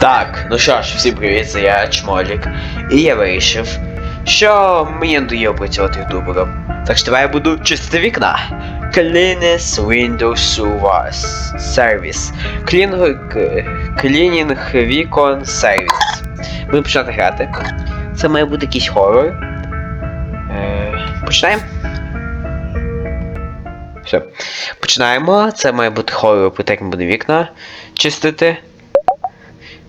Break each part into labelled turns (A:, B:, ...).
A: Так, ну що ж, всім привіт, це я Чмолік. І я вирішив, що мені надоїло працювати ютубером. Так що давай я буду чистити вікна. Cleanest Windows. Клінг... к- Клінінг вікон сервіс. Будемо починати грати. Це має бути якийсь хоррор. Е, починаємо. Все. Починаємо. Це має бути хоррор, ми будемо вікна чистити.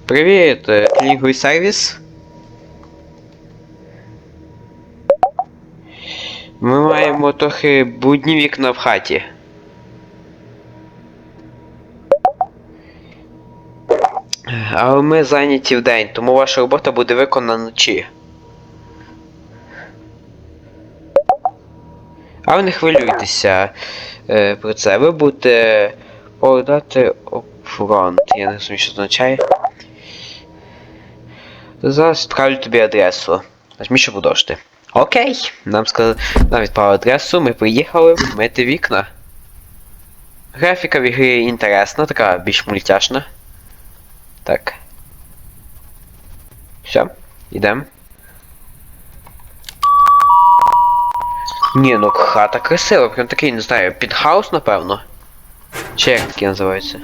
A: Привіт, е, клінговий сервіс. Ми маємо трохи будні вікна в хаті. Але ми зайняті в день, тому ваша робота буде виконана вночі. Але не хвилюйтеся е, про це. Ви будете подати upfront. Я не розумію, що означає. Зараз відправлю тобі адресу. Нажмі, що подошти. Окей. Нам сказали, нам відправили адресу, ми приїхали мити вікна. Графіка в ігрі інтересна, така більш мультяшна. Так. Все, йдемо. Ні, ну хата красива, прям такий, не знаю, підхаус, напевно. Чи як таке називається?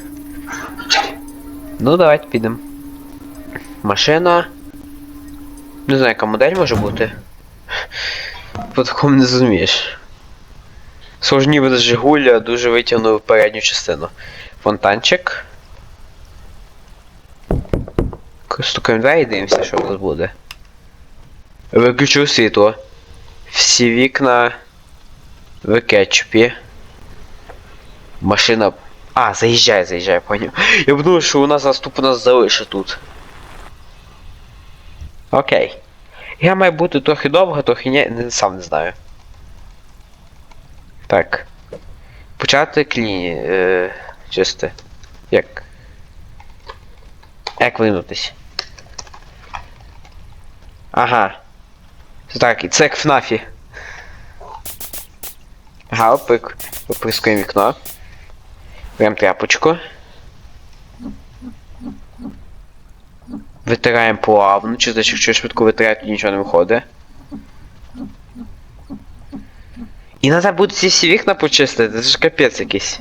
A: Ну, давайте підемо. Машина. Не знаю, яка модель може бути. По такому не зрозумієш. Схоже, ніби з Жигуля дуже витягнув передню частину. Фонтанчик. Стукаємо двері і дивимося, що тут буде. Виключу світло. Всі вікна в кетчупі. Машина. А, заїжджає, заїжджає, поняв. Я думав, що вона зараз тупо нас залишить тут. Окей. Я має бути трохи довго, трохи ні, не, сам не знаю. Так. Почати кліні. Е, чисти. Як? Як винутись? Ага. Так, і це як в ФНАФі. Ага, опик. Оприскуємо вікно. Беремо тряпочку. Витираємо плавно, чи значить, якщо швидко витирати, то нічого не виходить. І треба буде ці всі вікна почистити, це ж капець якийсь.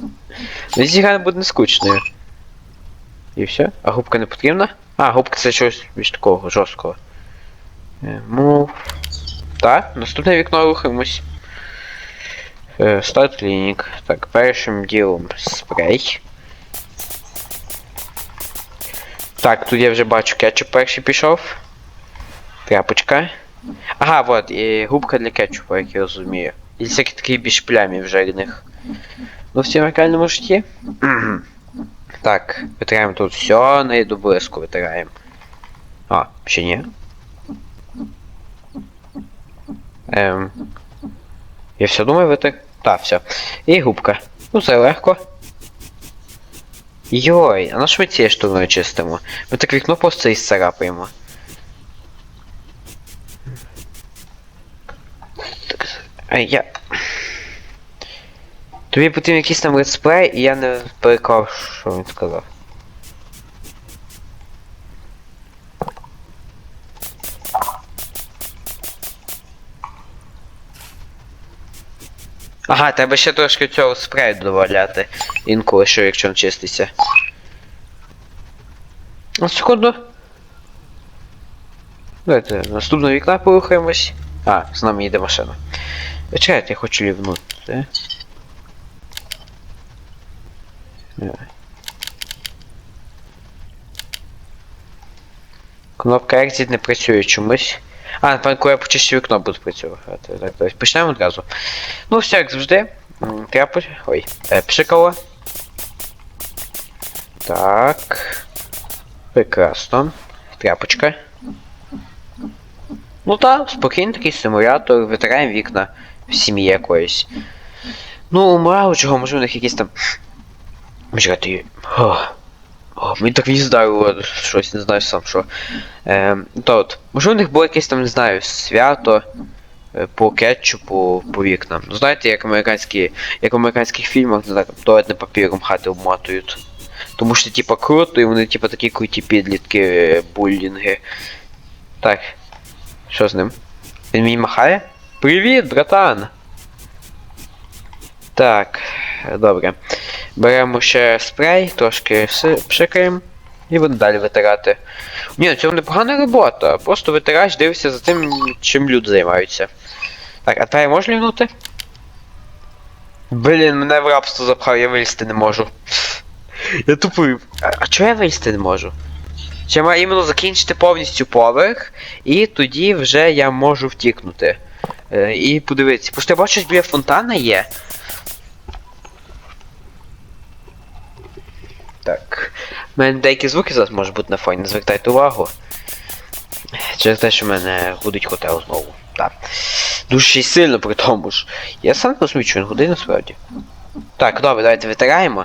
A: Ну ці гра буде не скучною. І все? А губка не потрібна? А, губка це щось більш такого жорсткого. Е, Move. Так, наступне вікно рухаємось. Е, Старт клінік. Так, першим ділом спрей. Так, тут я вже бачу кетчуп перший пішов. Тряпочка. Ага, вот, і губка для кетчупа, як я розумію. І всякі такі більш плямів жирних. Ну, в цьому реальному житті. Так, витираємо тут все, на до блиску витираємо. А, ще ні. Ем. Я все думаю витер. Так, все. І губка. Ну, це легко. Йой, а на що ми цією штурмою чистимо? Ми так вікно просто і царапаємо. Так, а я. Тобі потрібен якийсь там летсплей, і я не переклав, що він сказав. Ага, треба ще трошки цього спрею додавати. Інколи, що якщо він чиститься. А секунду. Давайте наступного вікна порухаємось. А, з нами їде машина. Е, Чекайте, я хочу лівнути. Е. Кнопка Exit не працює чомусь. А, напевно, коли я почищу вікно буде працювати. Так, так, почнемо одразу. Ну, все як завжди. Тряпу. Ой, е, пшикало. Так. Прекрасно. Тряпочка. Ну так, спокійний такий симулятор, витираємо вікна в сім'ї якоїсь. Ну, мало чого, може у них якісь там. Чекайте. Мені так віз щось, не знаю сам що. Ем, то от, може у них було якесь там, не знаю, свято е, по кетчупу по вікнам. Ну знаєте, як американські, як в американських фільмах, не знаю, туалетним папіром хати обматують. Тому що типа круто, і вони типа такі круті підлітки е, булінги. Так. Що з ним? Він мені махає? Привіт, братан! Так, добре. Беремо ще спрей, трошки пшикаємо і будемо далі витирати. Ні, це непогана робота. Просто витираєш, дивишся за тим, чим люди займаються. Так, а тепер можеш лівнути? Блін, мене в рабство запхав, я вилізти не можу. Я тупив. А, а чого я вилізти не можу? Я маю іменно закінчити повністю поверх, і тоді вже я можу втікнути. Е, і подивитися. Просто я бачу, біля фонтана є. Так. У мене деякі звуки зараз можуть бути на фоні, не звертайте увагу. Через те, що в мене гудить хотел знову. Так. Дуже сильно при тому ж. Я сам що він гудить насправді. Так, добре, давайте витираємо.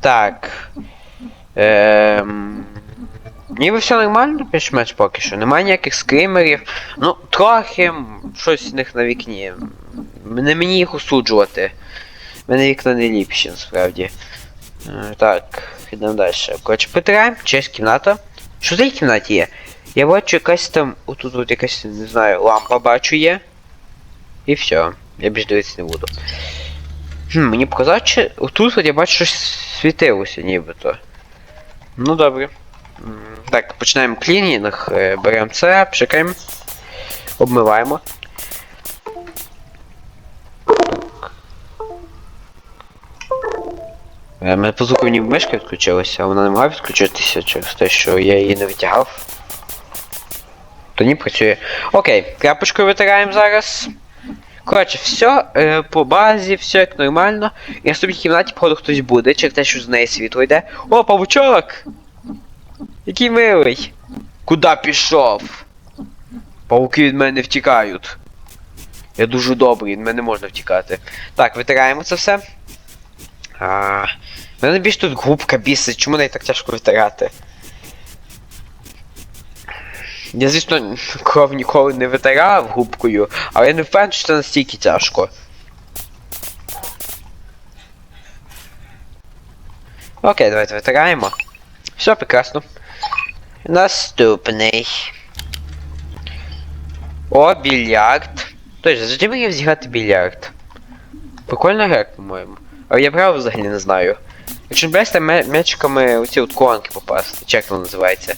A: Так. Ем... Ніби все нормально, більш-менш поки що. Немає ніяких скримерів. Ну, трохи щось в них на вікні. Не мені їх осуджувати. У мене вікна не ліпші, насправді. Так, йдемо далі. Коротше, притираємо, честь кімната. Що цій кімнаті є? Я бачу якась там. Отут от якась, не знаю, лампа бачу є. І все. Я більш дивитися не буду. Хм, мені показав, чи отут от я бачу щось світилося нібито. Ну добре. Так, починаємо клінінг, е, беремо це, пшикаємо, обмиваємо. Мене по звуку ніби мишка відключилася, а вона не могла відключитися через те, що я її не витягав. То ні працює. Окей, крапочкою витираємо зараз. Коротше, все е, по базі, все як нормально. І в наступній кімнаті, походу, хтось буде, через те, що з неї світло йде. О, павучок! Який милий! Куда пішов? Павуки від мене втікають. Я дуже добрий, від мене можна втікати. Так, витираємо це все. А, мене більш тут губка бісить, чому неї так тяжко витирати? Я, звісно, кров ніколи не витирав губкою, але я не впевнений, що це настільки тяжко. Окей, давайте витираємо. Все прекрасно. Наступний. О, більярд. Точно, завжди мені зіграти більярд. Прикольна гра, по-моєму. Але я правил взагалі не знаю. Якщо там м'ячиками оці от колонки попасти, чи як воно називається.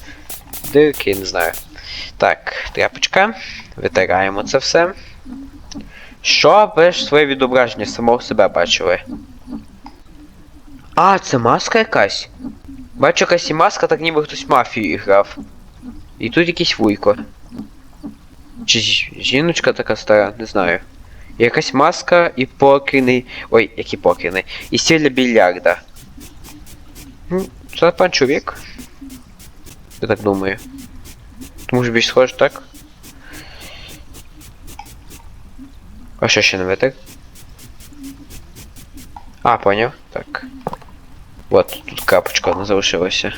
A: Дирки, не знаю. Так, тряпочка. Витираємо це все. Що ви ж своє відображення самого себе бачили? А, це маска якась. Бачу якась і маска, так ніби хтось мафію грав. І тут якийсь вуйко. Чи жіночка така стара, не знаю. Якась маска і покерний. Ой, який покерний. І стіль для більярда. Ну, Це пан чоловік. Я так думаю. Тому що більш схоже, так? А що ще не витер? А, поняв. Так. Вот, тут капочка одна залишилася.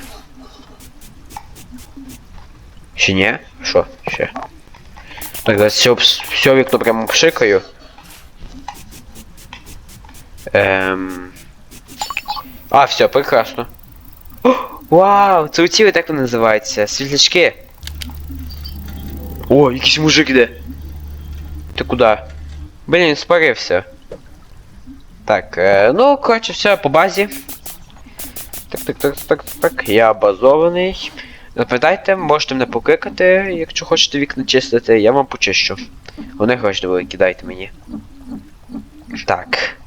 A: Ще ні? Що? Ще. Так, зараз все, все вікно прямо пшикаю. Ем... А, все, прекрасно. О, вау, це оці так вони називаються. Світлячки. О, якийсь мужик іде. Ти куди? Блін, спарився. Так, е, ну, коротше, все по базі. Так, так, так, так, так, я базований. Запитайте, можете мене покликати, якщо хочете вікна чистити, я вам почищу. Вони гроші великі, дайте мені. Так.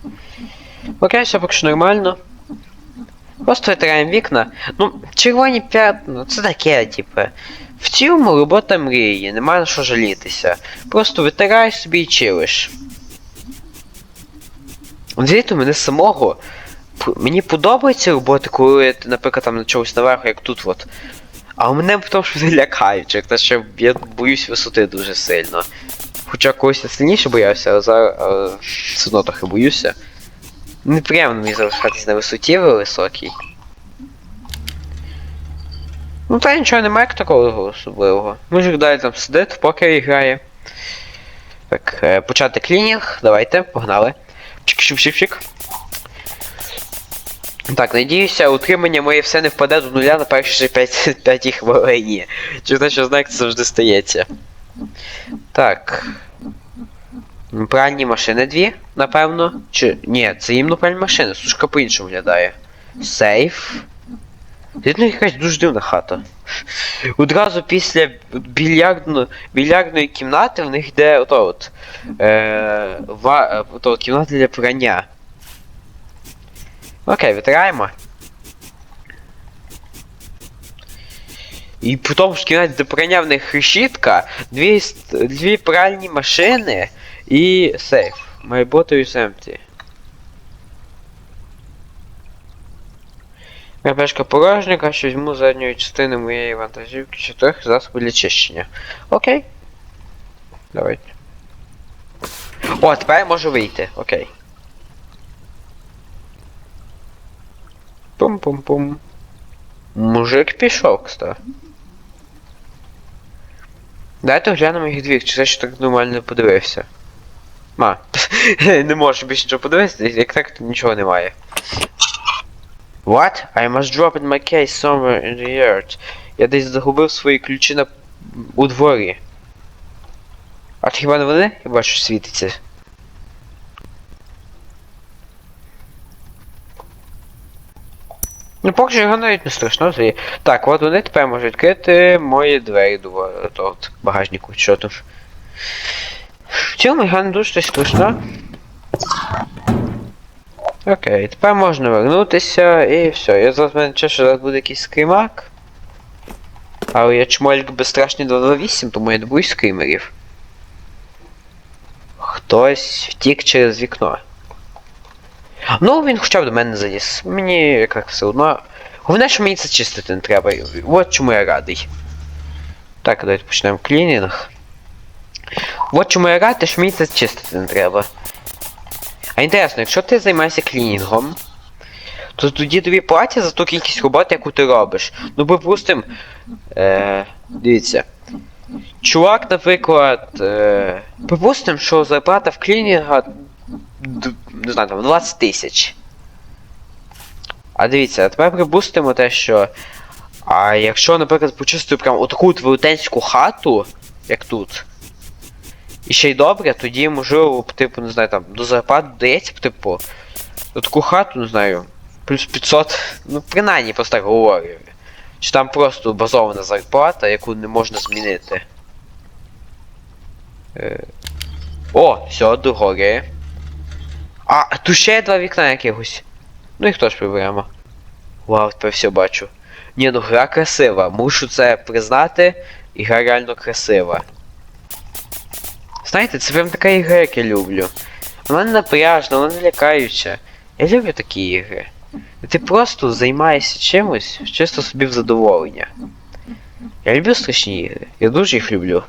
A: Окей, поки що нормально. Просто витираємо вікна. Ну, червоні п'ятна, це таке, типу. В цілому робота мрії, нема на що жалітися. Просто витираєш собі і чилиш. Звідти мене самого. Мені подобається робота, коли ти, наприклад, там на чогось наверху, як тут от. А у мене потім що вони лякають, через те, що я боюсь висоти дуже сильно. Хоча колись я сильніше боявся, а зараз все одно трохи боюся. Неприємно мені залишатись на висоті високій. Ну та нічого немає такого особливого. Мужик далі там сидить, в покері грає. Так, е, почати клінінг, давайте, погнали. Чик-чик-чик-чик. Так, надіюся, утримання моє все не впаде до нуля на першій 5, 5 хвилині. Через те, що знак це завжди стається. Так. Пральні машини дві, напевно. Чи. Ні, це іменно пральні машини, сушка по-іншому виглядає. Сейф. Видно, якась дуже дивна хата. Одразу після більярдно, більярдної кімнати в них йде ото от. Е, ва, ото от кімната для прання. Окей, витираємо. І по тому ж кімнаті де прання в них решітка, дві, дві пральні машини і сейф. My bottle is empty. Моя пешка порожника, що візьму задньої частини моєї вантажівки чи трохи засобу для чищення. Окей. Давайте. О, тепер я можу вийти. Окей. Пум-пум-пум. Мужик пішов, кстати. Дайте глянемо їх двір, чи це ще так нормально подивився. Ма. не можу більше нічого подивитися, як так то нічого немає. What? I must drop in my case somewhere in the yard. Я десь загубив свої ключі на... у дворі. А ти хіба не вони? Я бачу, світиться. Ну, поки що його навіть не страшно. це. Так, от вони тепер можуть відкрити мої двері до багажнику. Що там? Цьому не щось страшно. Окей, тепер можна вернутися і все. Я зараз мене що зараз буде якийсь скримак. Але я чмольк безстрашний 228, тому я не боюсь скримерів. Хтось втік через вікно. Ну, він хоча б до мене не заліз. Мені якраз все одно. Головне, що мені це чистити не треба. От чому я радий. Так, давайте почнемо клінінг. От чому я радий, що мені це чистити не треба. А інтересно, якщо ти займаєшся клінінгом, то тоді тобі платять за ту кількість роботи, яку ти робиш. Ну, припустим. Е, дивіться. Чувак, наприклад. Е, припустим, що зарплата в клінінга. Не знаю, там 20 тисяч. А дивіться, а тепер припустимо те, що. А якщо, наприклад, почистити прям отаку от велетенську хату, як тут. І ще й добре, тоді можливо, типу, не знаю, там, до зарплати додається б, типу, таку хату, не знаю, плюс 500, ну, принаймні, просто так говорю. Чи там просто базована зарплата, яку не можна змінити. Е... О, все, догори. А, тут ще є два вікна якихось. Ну їх теж приберемо. Вау, тепер все бачу. Ні, ну гра красива, мушу це признати, і гра реально красива. Знаєте, це прям така ігра, як я люблю. Вона не напряжна, вона не лякаюча. Я люблю такі ігри. Ти просто займаєшся чимось чисто собі в задоволення. Я люблю страшні ігри. Я дуже їх люблю.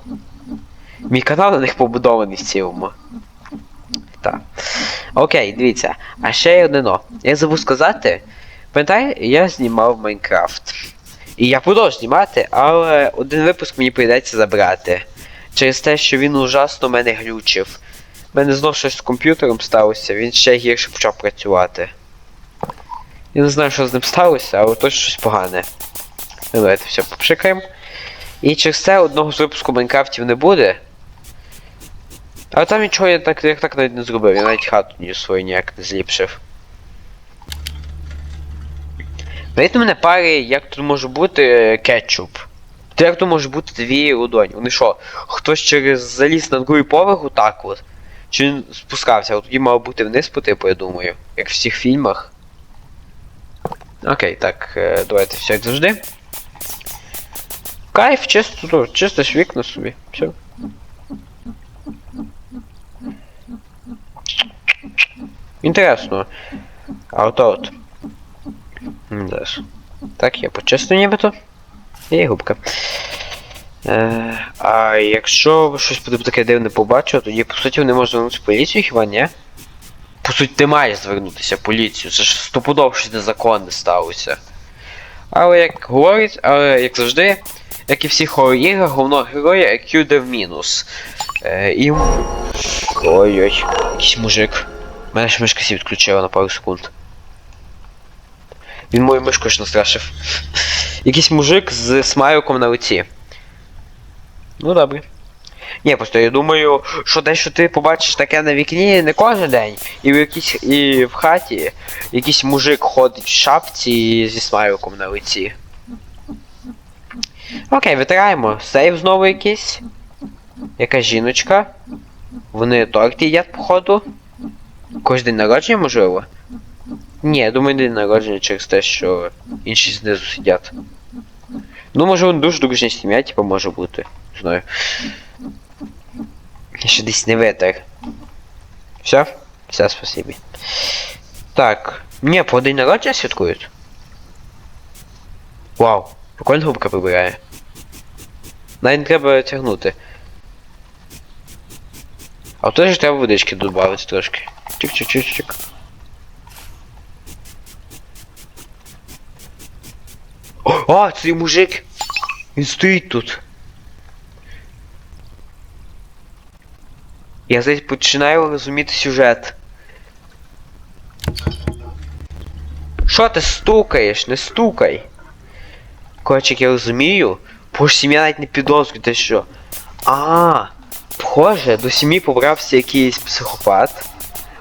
A: Мій канал на них побудований в цілому. Так. Окей, дивіться. А ще є одне но. Я забув сказати. Пам'ятаєте, я знімав Майнкрафт. І я продовжу знімати, але один випуск мені прийдеться забрати. Через те, що він ужасно мене глючив. У мене знов щось з комп'ютером сталося, він ще гірше почав працювати. Я не знаю, що з ним сталося, але точно щось погане. Ну, Давайте все попшикаємо. І через це одного з випуску Майнкрафтів не буде. Але там нічого я так, я так навіть не зробив, я навіть хату ні свою ніяк не зліпшив. Навіть мене пари, як тут може бути е, кетчуп. То як то може бути дві ладоні? Вони що, хтось через заліз на другий поверх отак от? Чи він спускався, от тоді мав бути вниз по типу, я думаю. Як в всіх фільмах. Окей, так, е, давайте все як завжди. Кайф, чисто, чисто ж вікна собі. Все. Інтересно. А от от. Так, я почистив нібито. І губка. Е, а якщо щось буде таке дивне побачив, тоді по суті вони можуть звернутися в поліцію хіба ні? По суті, ти маєш звернутися в поліцію, це ж стопудово щось незаконне сталося. Але як говорять, але як завжди, як і всі хоррор ігри, головного героя IQ де в мінус. Е, і... Ой-ой, якийсь мужик. Мене ж мишка сі відключила на пару секунд. Він мою мишку ж настрашив. Якийсь мужик з смайликом на лиці. Ну добре. Ні, просто я думаю, що те, що ти побачиш таке на вікні не кожен день. І в якійсь і в хаті якийсь мужик ходить в шапці зі смайликом на лиці. Окей, витираємо. Сейв знову якийсь. Якась жіночка. Вони торт їдять, походу. Когось день народження, можливо? Ні, я думаю, день народження через те, що інші знизу сидять. Ну, може, вони дуже дружня сім'я, типу, може бути. Не знаю. Ще десь не витер. Все? Все, спасибі. Так. Ні, по день народження святкують. Вау, прикольно губка прибирає. Навіть не треба тягнути. А от теж треба водички додати трошки. Чик-чик-чик-чик. А, цей мужик! Він стоїть тут. Я зараз починаю розуміти сюжет. Що ти стукаєш? Не стукай. Коротше, як я розумію, бо ж сім'я навіть не підозрює те, що. А, Похоже, до сім'ї побрався якийсь психопат.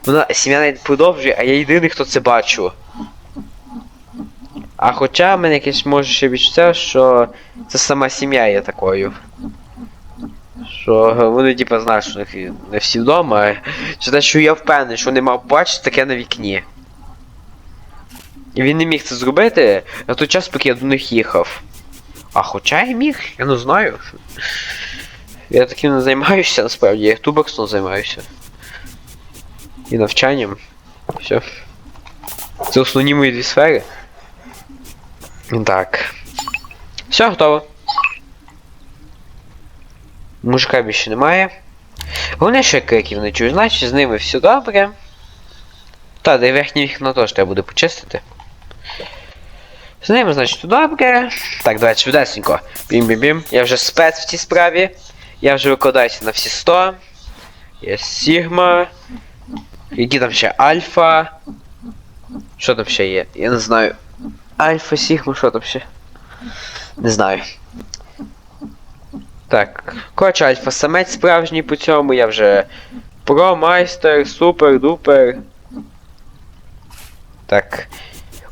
A: Вона сім'я навіть продовжує, а я єдиний, хто це бачу. А хоча в мене якесь може ще відчуття, що це сама сім'я є такою. Що вони типа знають, що не всі вдома. Чи те, що я впевнений, що не мав бачити таке на вікні. І він не міг це зробити на той час, поки я до них їхав. А хоча я міг, я не знаю. Я таким не займаюся насправді, я тубоксом займаюся. І навчанням. Все. Це основні мої дві сфери. Так. Все, готово. Мужика більше немає. Що я криків не чую, значить з ними все добре. Та, де верхнє вікно теж треба буде почистити. З ними, значить, добре. Так, давайте швидесенько. Бім-бім-бім. Я вже спец в цій справі. Я вже викладаюся на всі 100. Є Сігма. Які там ще Альфа. Що там ще є? Я не знаю. Альфа, Сігма, що там ще? Не знаю. Так. Коротше, альфа самець справжній по цьому, я вже про майстер, супер, дупер. Так.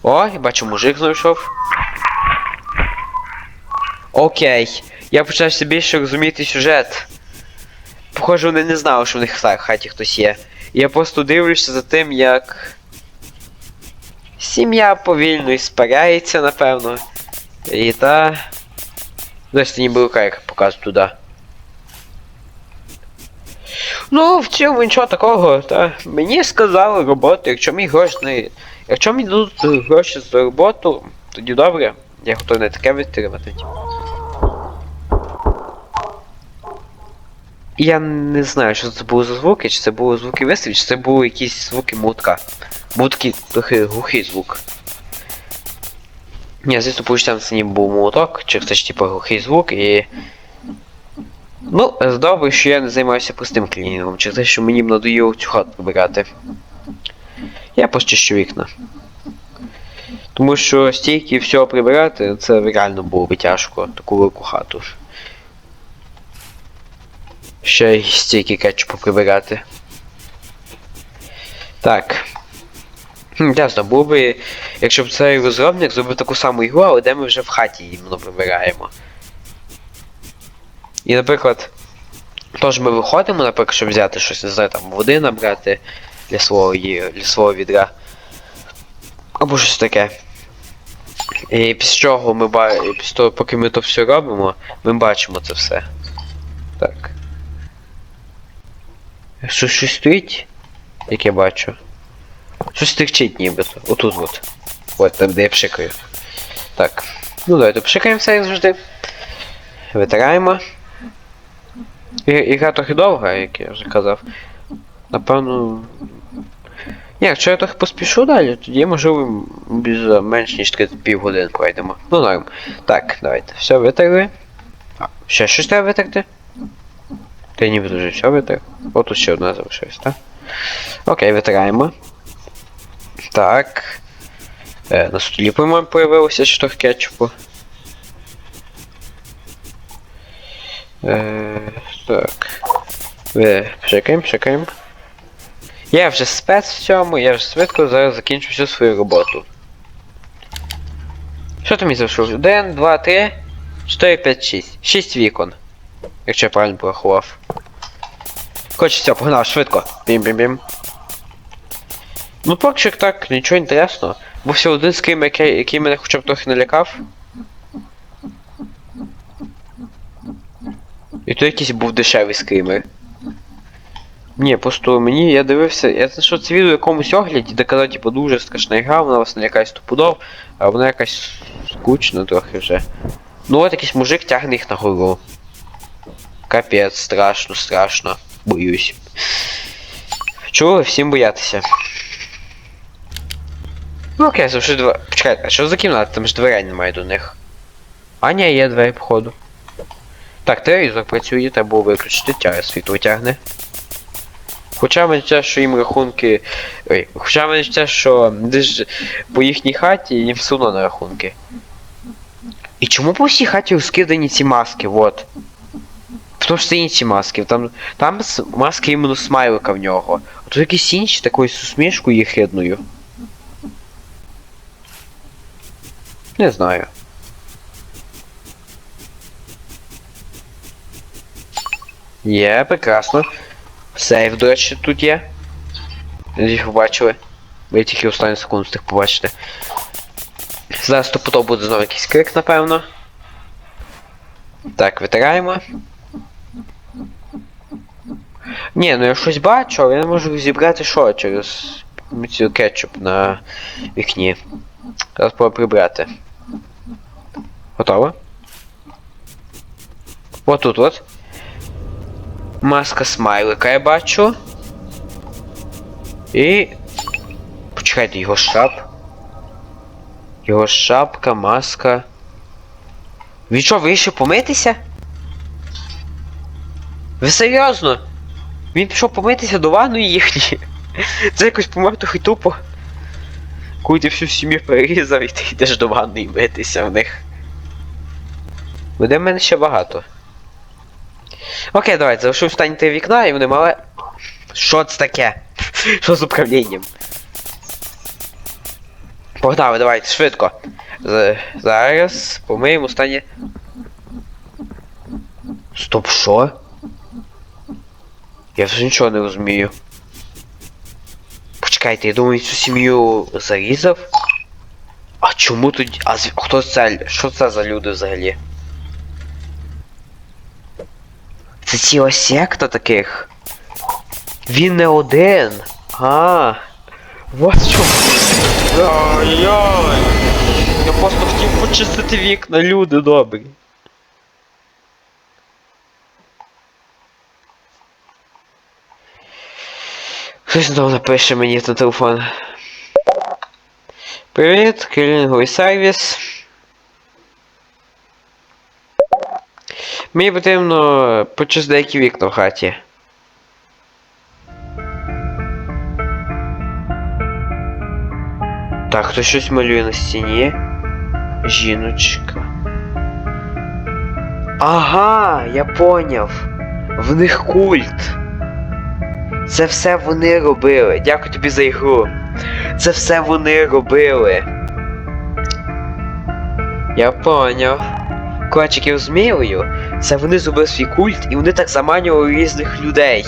A: О, я бачу, мужик знайшов. Окей. Я почав все більше розуміти сюжет. Похоже, вони не знали, що в них в хаті хтось є. Я просто дивлюся за тим, як. Сім'я повільно іспаряється, напевно. І та. Десь ніби рука, як показує туди. Ну, в цьому нічого такого, та. Мені сказали роботу, якщо мій гроші не. Якщо мені дадуть гроші за роботу, тоді добре. Я готовий не таке витримати. Я не знаю, що це були за звуки, чи це були звуки вистрілів, чи це були якісь звуки мутка. Був трохи глухий звук. Ні, звісно, получаємо це ніби був молоток, чи це ж типу глухий звук і. Ну, добре, що я не займаюся простим клінінгом, через те, що мені б надоїло цю хату прибирати. Я почищу вікна. Тому що стільки всього прибирати, це реально було би тяжко, таку велику хату. Ще й стільки кетчупу прибирати. Так. Ясно, було би, якщо б цей розробник зробив таку саму ігру, але де ми вже в хаті іменно прибираємо. І, наприклад, тож ми виходимо, наприклад, щоб взяти щось, не знаю, там води набрати для свого, для свого відра. Або щось таке. І після чого ми ба... після того, поки ми то все робимо, ми бачимо це все. Так. Що щось стоїть? Як я бачу. Щось тихчить нібито. Отут от. От там, де я пшикаю. Так. Ну давайте пшикаємо все як завжди. Витираємо. І, ігра трохи довга, як я вже казав. Напевно. Ні, якщо я трохи поспішу далі, тоді можливо без менш ніж 30 півгодин пройдемо. Ну норм. Так, давайте. Все витерли. Ще щось треба витерти? Та ніби вже все витер. О, тут ще одна залишилась, так? Окей, витираємо. Так. Е, на столі, по-моєму, появилося штук кетчупу. Е, так. Е, пшикаємо, пшикаємо. Я вже спец в цьому, я вже швидко зараз закінчу всю свою роботу. Що там мені залишилось? 1, 2, 3, 4, 5, 6. 6 вікон. Якщо я правильно порахував. Все, погнав, швидко. Бім-бім-бім. Ну поки що так, нічого інтересного. Був всього один скрім, який, який мене хоча б трохи налякав. І то якийсь був дешевий скример. Ні, просто мені я дивився, я знайшов це відео в якомусь огляді, де казав, типу, дуже страшна гра, вона вас не лякає стопудов, а вона якась скучна трохи вже. Ну от якийсь мужик тягне їх на гору. Капець, страшно, страшно. Боюсь. Чого всім боятися? Ну окей, завжди два. Почекай, а що за кімната? Там ж дверей немає до них. А ні, є двері, походу. Так, телевізор працює, треба було виключити, тяга світло тягне. Хоча мені те, що їм рахунки. Ой, хоча мені те, що десь по їхній хаті їм все на рахунки. І чому по всій хаті розкидані ці маски, вот. Тому що це інші маски, там, там маски іменно смайлика в нього. А тут якісь інші такою з усмішкою єхидною. Не знаю. Є, прекрасно. Сейф, до речі, тут є. Надіюсь, ви бачили. Ви тільки останню секунду встиг побачити. Зараз стопудов буде знову якийсь крик, напевно. Так, витираємо. Ні, ну я щось бачу, але я не можу зібрати що через цю кетчуп на вікні. Зараз спробую прибрати. Готово? От тут от. Маска смайлика я бачу. І. Почекайте, його шап. Його шапка, маска. Він що, вирішив помитися? Ви серйозно? Він пішов помитися до ванної їхньої. Це якось по-моєму трохи тупо. Ти всю сім'ю перерізав і ти йдеш до ванної митися в них. Буде в мене ще багато. Окей, давайте, залишив останні три вікна і вони мали. Що це таке? Що з управлінням? Погнали, давайте, швидко. З- Зараз помиємо останнє. Стоп, що? Я вже нічого не розумію. Почекайте, я думаю, цю сім'ю зарізав? А чому тоді. А з... хто це? Що це за люди взагалі? Це ціла секта таких. Він не один. А. Вот чому. Ой-ой. Я просто хотів почистити вікна, люди добрі. Хтось знову напише мені на телефон. Привіт, клінінговий сервіс. Мені потрібно почистити деякі вікна в хаті. Так, хтось щось малює на стіні. Жіночка. Ага, я поняв. В них культ. Це все вони робили. Дякую тобі за ігру. Це все вони робили. Я поняв. Я розумію, це вони зробили свій культ і вони так заманювали різних людей.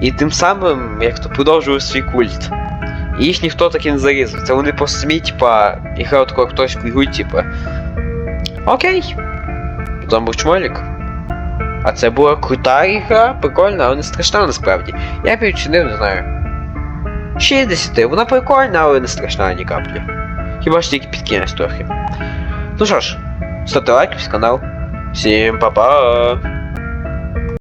A: І тим самим, як то продовжували свій культ. І їх ніхто так і не зарізав. Це вони просто самі, типа, іграють таку акторську ігру, типа. Окей. Там був чмолік. А це була крута ігра, прикольна, але не страшна насправді. Я оцінив, не знаю. 60, вона прикольна, але не страшна ні каплі. Хіба ж тільки під трохи. Ну що ж, ставте лайк, канал. Всім па-па!